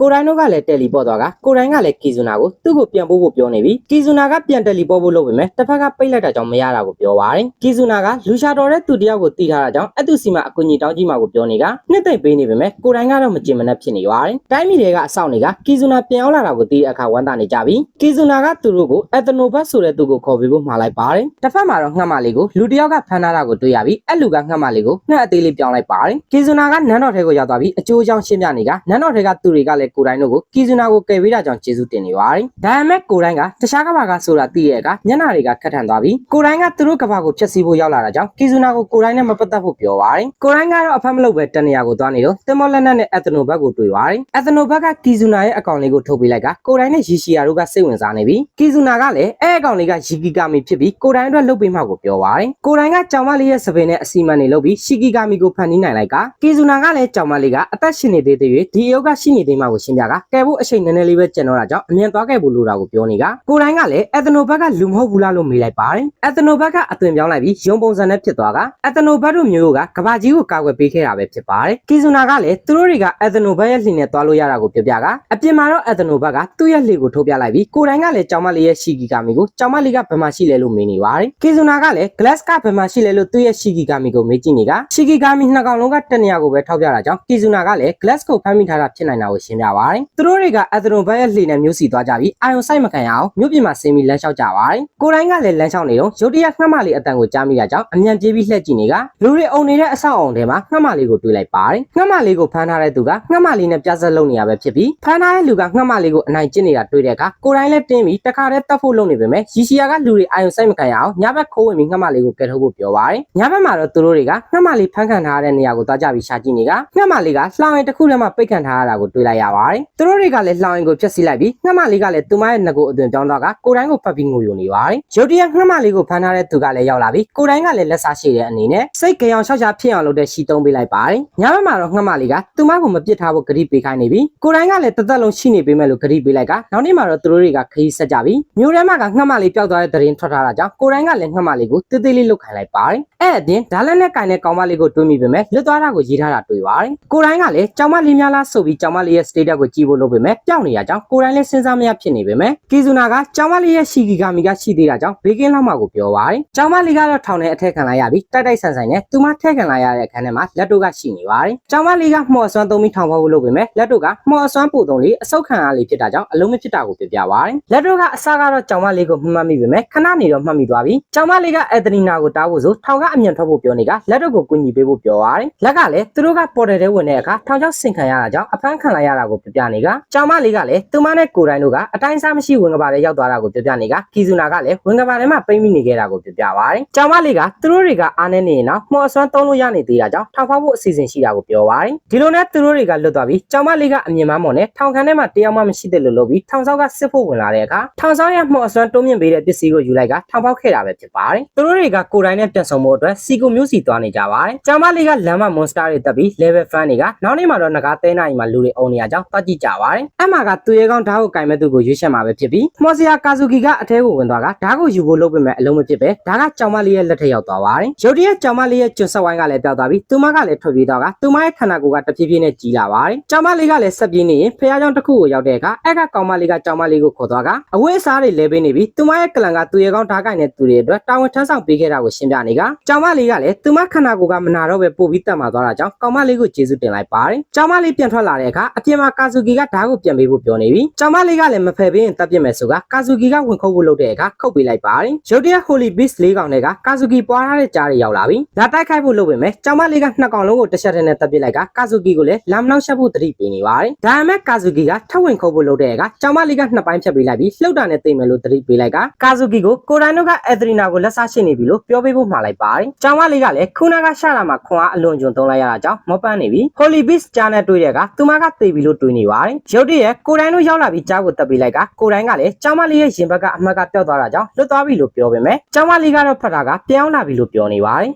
ကိုရိုင်းတို့ကလည်းတယ်လီပေါ့သွားကကိုရိုင်းကလည်းကီဇူနာကိုသူ့ကိုပြန်ပို့ဖို့ပြောနေပြီကီဇူနာကပြန်တယ်လီပေါ့ဖို့လုပ်ပေမဲ့တစ်ဖက်ကပိတ်လိုက်တာကြောင့်မရတာကိုပြောပါတယ်ကီဇူနာကလူရှာတော်တဲ့သူတယောက်ကိုတီးထားတာကြောင့်အတူစီမှာအကူကြီးတောင်းကြီးမှာကိုပြောနေကနှစ်သိမ့်ပေးနေပေမဲ့ကိုရိုင်းကတော့မကြင်မနှက်ဖြစ်နေပါတယ်တိုင်းပြည်တွေကအဆောင်တွေကကီဇူနာပြန်ရောက်လာတာကိုတီးတဲ့အခါဝမ်းသာနေကြပြီကီဇူနာကသူတို့ကိုအက်တနိုဘတ်ဆိုတဲ့သူကိုခေါ်ပေးဖို့မှာလိုက်ပါတယ်တစ်ဖက်မှာတော့ငှက်မလေးကိုလူတယောက်ကဖမ်းထားတာကိုတွေ့ရပြီးအဲ့လူကငှက်မလေးကိုငှက်အသေးလေးပြောင်းလိုက်ပါတယ်ကီဇူနာကနန်းတော်ထဲကိုရောက်သွားပြီးအကျိုးအကြောင်းရှင်းပြနေကနန်းတော်ထဲကသူတွေကလည်းကိုရိုင်းတို့ကိုကီဇူနာကိုကယ်ပေးတာကြောင့်ကျေးဇူးတင်နေပါတယ်ဒါပေမဲ့ကိုရိုင်းကတခြားကဘာကဆိုတာသိရဲ့ကညနာတွေကခက်ထန်သွားပြီးကိုရိုင်းကသူတို့ကဘာကိုဖျက်ဆီးဖို့ရောက်လာတာကြောင့်ကီဇူနာကိုကိုရိုင်းနဲ့မပတ်သက်ဖို့ပြောပါတယ်ကိုရိုင်းကတော့အဖက်မလုပ်ပဲတနေရာကိုသွားနေတော့တင်မောလက်နက်နဲ့အက်သနိုဘတ်ကိုတွေ့ပါတယ်အက်သနိုဘတ်ကကီဇူနာရဲ့အကောင့်လေးကိုထုတ်ပေးလိုက်ကကိုရိုင်းနဲ့ရီရှီယာတို့ကစိတ်ဝင်စားနေပြီးကီဇူနာကလည်းအဲအကောင့်လေးကရီကီကာမီဖြစ်ပြီးကိုရိုင်းအတွက်လုပ်ပေးမှကိုပြောပါတယ်ကိုရိုင်းကကြောင်မလေးရဲ့စပင်နဲ့အစီမံတွေလုပ်ပြီးရှီကီကာမီကိုဖန်တီးနိုင်လိုက်ကကီဇူနာကလည်းကြောင်မလေးကအသက်ရှင်နေသေးသေး၍ဒီအယုတ်ကရှိနေသေးမှကိုရှင်းပြကကဲဖို့အချိန်နည်းနည်းလေးပဲကျန်တော့တာကြောင့်အမြန်သွားခဲ့ဖို့လိုတာကိုပြောနေကကိုရိုင်းကလည်းအက်သနိုဘတ်ကလူမဟုတ်ဘူးလားလို့မေးလိုက်ပါတယ်အက်သနိုဘတ်ကအသွင်ပြောင်းလိုက်ပြီးရုံပုံစံနဲ့ဖြစ်သွားကအက်သနိုဘတ်တို့မျိုးတို့ကကဘာကြီးကိုကာကွယ်ပေးခဲ့တာပဲဖြစ်ပါတယ်ကီဇူနာကလည်းသူတို့တွေကအက်သနိုဘတ်ရဲ့လှင်နဲ့သွားလို့ရတာကိုပြောပြကအပြင်မှာတော့အက်သနိုဘတ်ကသူ့ရဲ့လှေကိုထုတ်ပြလိုက်ပြီးကိုရိုင်းကလည်းကြောင်မလေးရဲ့ရှီကီကာမီကိုကြောင်မလေးကဘယ်မှာရှိလဲလို့မေးနေပါတယ်ကီဇူနာကလည်း glass ကဘယ်မှာရှိလဲလို့သူ့ရဲ့ရှီကီကာမီကိုမေးကြည့်နေကရှီကီကာမီနှစ်ကောင်လုံးကတနေရာကိုပဲထောက်ပြတာကြောင့်ကီဇူနာကလည်း glass ကိုဖမ်းမိထားတာဖြစ်နိုင်တာကိုရှင်းပြပါတယ်သူတို့တွေကအက်သနိုဘတ်ရဲ့လှေနဲ့မျိုးစီသွားကြပြီးအာယုံဆိုင်မခံရအောင်မြို့ပြင်မှာဆင်းပြီးလမ်းလျှောက်ကြပါတယ်ကိုရိုင်းကလည်းလမ်းလျှောက်နေတော့ရုတ်တရက်ငှက်မလေးအတန်ကိုကြားမိတာကြောင့်အမြန်ပြေးပြီးလှည့်ကြည့်နေကလူတွေအုံနေတဲ့အဆောက်အုံထဲမှာငှက်မလေးကိုတွေ့လိုက်ပါတယ်ငှက်မလေးကိုဖမ်းထားတဲ့သူကငှက်မလေးနဲ့ပြဆက်လုပ်နေရပဲဖြစ်ပြီးဖမ်းထားတဲ့လူကငှက်မလေးကိုအနိုင်ကျင့်နေတာတွေ့တဲ့အခါကိုရိုင်းလည်းတင်းပြီးတခါတည်းတတ်ဖို့လုပ်နေပေမဲ့ရီရှီယာကလူတွေအာယုံဆိုင်မခံရအောင်ညဘက်ခိုးဝင်ပြီးငှက်မလေးကိုကယ်ထုတ်ဖို့ပြောပါတယ်ညဘက်မှာတော့သူတို့တွေကငှက်မလေးဖမ်းခံထားရတဲ့နေရာကိုသွားကြပြီးရှာကြည့်နေကငှက်မလေးကလှောင်ရင်တစ်ခုထဲမှာပိတ်ခံထားရတာကိုတွေ့လိုက်ရပါတယ်သူတို့တွေကလည်းလှောင်ရင်ကိုဖျက်ဆီးလိုက်ပြီးငှက်မလေးကလည်းသူမရဲ့ငကိုအသွင်ပြောင်းတော့ကကိုရိုင်းကိုဖတ်ပြီးငိုယိုနေပါတယ်ရုတ်တရက်ငှက်မလေးကိုဖမ်းထားတဲ့သူကလည်းရောက်လာပြီးကိုရိုင်းကလည်းလက်စားရှိတဲ့အနေနဲ့စိတ်ကြောင်ရှောက်ရှာဖြစ်အောင်လုပ်တဲ့ရှီတုံးပေးလိုက်ပါတယ်ညဘက်မှာတော့ငှက်မလေးကသူမကိုမပစ်ထားဖို့ဂရိပေးခိုင်းနေပြီးကိုရိုင်းကလည်းတသက်လုံးရှိနေပေးမယ်လို့ဂရိပေးလိုက်ကနောက်နေ့မှာတော့သူတို့တွေကခရီးဆက်ကြပြီးမျိုးထဲမှာကငှက်မလေးပျောက်သွားတဲ့သတင်းထွက်ထားတာကြောင့်ကိုရိုင်းကလည်းငှက်မလေးကိုတေးသေးလေးလုတ်ခိုင်းလိုက်ပါတယ်အဲ့အပြင်ဒါလက်နဲ့ကင်တဲ့ကောင်မလေးကိုတွေးမိပေမဲ့လွတ်သွားတာကိုရေးထားတာတွေ့ပါတယ်ကိုရိုင်းကလည်းကြောင်မလေးများလားဆိုပြီးကြောင်မလေးရဲ့ status ကိုကြည့်ဖို့လုပ်ပေမဲ့ပျောက်နေရကြောင်းကိုရိုင်းလည်းစဉ်းစားမရဖြစ်နေပေမဲ့ကီဇူနာကကြောင်မလေးရဲ့ရှီကီဂါမီကရှိသေးတာကြောင့်ဘေးကင်းလောက်မှကိုပြောပါတယ်ကြောင်မလေးကတော့ထောင်ထဲအထက်ခံလိုက်ရပြီးတိုက်တိုက်ဆန်ဆန်နဲ့သူမထက်ခံလိုက်ရတဲ့အခန်းထဲမှာလက်တို့ကရှိနေပါတယ်ကြောင်မလေးကမှော်ဆွမ်းသုံးပြီးထောင်ဖောက်ဖို့လုပ်ပေမဲ့လက်တို့ကမှော်ဆွမ်းပို့သုံးလေးအဆုတ်ခံရလေးဖြစ်တာကြောင့်အလုံးမဖြစ်တာကိုပြပြပါတယ်လက်တို့ကအစကတော့ကြောင်မလေးကိုမှတ်မှတ်မိပေမဲ့ခဏနေတော့မှတ်မိသွားပြီးကြောင်မလေးကအက်ဒရီနာကိုတားဖို့ဆိုထောင်ကအမြန်ထွက်ဖို့ပြောနေကလက်တို့ကိုကူညီပေးဖို့ပြောပါတယ်လက်ကလည်းသူတို့ကပေါ်တယ်တဲ့ဝင်တဲ့အခါထောင်ချောက်ဆင်ခံရတာကြောင့်အဖမ်းခံလိုက်ရတာကိုပြပြနေကကြောင်မလေးကလည်းသူမနဲ့ကိုယ်တိုင်တို့ကအတိုင်းစားမရှိဝင်ကပါတဲ့ရောက်သွားတာကိုပြပြနေကကီဇူနာကလည်းဝင်ကပါထဲမှာပိတ်မိနေခဲ့တာကိုပြပြပါတယ်ကြောင်မလေးကသူတို့တွေကအားနေနေရင်တော့မှော်ဆွမ်းသုံးလို့ရနေသေးတာကြောင့်ထောင်ဖောက်ဖို့အစီအစဉ်ရှိတာကိုပြောပါတယ်ဒီလိုနဲ့သူတို့တွေကလွတ်သွားပြီးကြောင်မလေးကအမြင်မမော်နဲ့ထောင်ခန်းထဲမှာတရားမှမရှိတဲ့လို့လုပ်ပြီးထောင်ဆောက်ကစစ်ဖို့ဝင်လာတဲ့အခါထောင်ဆောက်ရဲ့မှော်ဆွမ်းတုံးမြင့်ပေးတဲ့ပစ္စည်းကိုယူလိုက်ကထောင်ဖောက်ခဲ့တာပဲဖြစ်ပါတယ်သူတို့တွေကကိုယ်တိုင်နဲ့ပြန်ဆုံဖို့အတွက်စီကိုမျိုးစီသွားနေကြပါတယ်ကြောင်မလေးကလမ်းမမွန်စတာတွေတက်ပြီး level fan တွေကနောက်နေ့မှာတော့ငကားတဲနိုင်မှာလူတွေအုံနေရကြောင်တွက်ကြည့်ကြပါတယ်အမှကသူရဲကောင်းဓာတ်ကိုကင်မဲ့သူကိုရွေးချက်မှာပဲဖြစ်ပြီးမော်စီယာကာဇူကီကအထဲကိုဝင်သွားကဓာတ်ကိုယူဖို့လုပ်ပေမဲ့အလုံးမဖြစ်ပဲဓာတ်ကကြောင်မလေးရဲ့လက်ထက်ရောက်သွားပါတယ်ရုတ်တရက်ကြောင်မလေးရဲ့ကျွန်းဆက်ဝိုင်းကလည်းပျောက်သွားပြီးသူမကလည်းထွက်ပြေးသွားကသူမရဲ့ခန္ဓာကိုယ်ကတဖြည်းဖြည်းနဲ့ကြီးလာပါတယ်ကြောင်မလေးကလည်းဆက်ပြေးနေရင်ဖះเจ้าတစ်ခုကိုရောက်တဲ့အခါအဲ့ကကောင်မလေးကကြောင်မလေးကိုခေါ်သွားကအဝတ်အစားတွေလဲပေးနေပြီးသူမရဲ့ကလန်ကသူရဲကောင်းဓာတ်ကင်တဲ့သူတွေအတွက်တာဝန်ထမ်းဆောင်ပေးခဲ့တာကိုရှင်းပြနေကကြောင်မလေးကလည်းသူမခန္ဓာကိုယ်ကမနာတော့ပဲပို့ပြီးတက်มาသွားတာကြောင့်ကောင်မလေးကိုကျေးဇူးတင်လိုက်ပါတယ်ကြောင်မလေးပြန်ထွက်လာတဲ့အခါအပြင်မှာ ကာဇူကီကဓာတ်ကိုပြန်ပေးဖို့ပြောနေပြီးကြောင်မလေးကလည်းမဖယ်ပေးရင်တပ်ပြစ်မယ်ဆိုကကာဇူကီကဝင်ခုတ်ဖို့လုပ်တဲ့အခါခုတ်ပေးလိုက်ပါတယ်ရုတ်တရက်ဟိုလီဘစ်လေးကောင်တွေကကာဇူကီပွားထားတဲ့ကြားတွေရောက်လာပြီးလာတိုက်ခိုက်ဖို့လုပ်ပေမဲ့ကြောင်မလေးကနှစ်ကောင်လုံးကိုတစ်ချက်တည်းနဲ့တပ်ပစ်လိုက်ကကာဇူကီကိုလည်းလမ်းနောက်ရှက်ဖို့တတိပေးနေပါတယ်ဒါပေမဲ့ကာဇူကီကထပ်ဝင်ခုတ်ဖို့လုပ်တဲ့အခါကြောင်မလေးကနှစ်ပိုင်းဖြတ်ပေးလိုက်ပြီးလှုပ်တာနဲ့တိတ်မယ်လို့တတိပေးလိုက်ကကာဇူကီကိုကိုရိုင်းတို့ကအက်ဒရီနာကိုလက်စားရှင်းနေပြီလို့ပြောပေးဖို့မှာလိုက်ပါတယ်ကြောင်မလေးကလည်းခုနကရှာတာမှာခွန်အားအလွန်ကျွံသုံးလိုက်ရတာကြောင့်မပန်းနေပြီဟိုလီဘစ်ကြားနဲ့တွေ့တဲ့အခါသူမကသေပြီလို့တွေးနေပါတယ်ရုတ်တရက်ကိုရိုင်းတို့ရောက်လာပြီးကြားကိုတက်ပေးလိုက်ကကိုရိုင်းကလည်းကြောင်မလေးရဲ့ရင်ဘက်ကအမှတ်ကပျောက်သွားတာကြောင့်လွတ်သွားပြီလို့ပြောပေမဲ့ကြောင်မလေးကတော့ဖတ်တာကပြောင်းလာပြီလို့ပြောနေပါတယ်